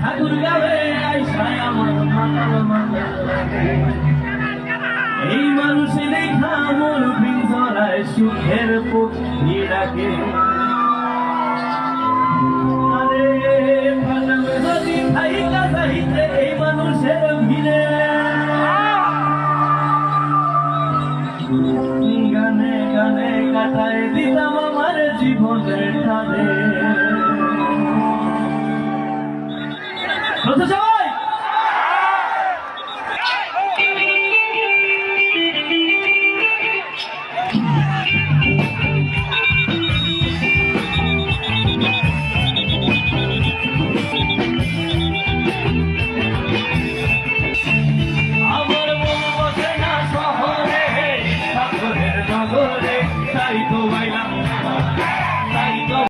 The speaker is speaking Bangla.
ঠাকুর গাবে এই মানুষে দেখা মোর পিঞ্জরায় সুখের পক্ষী ডাকে। এই মানুষের গানে গানে কাটায় দিতাম বলছে সবাই I don't know.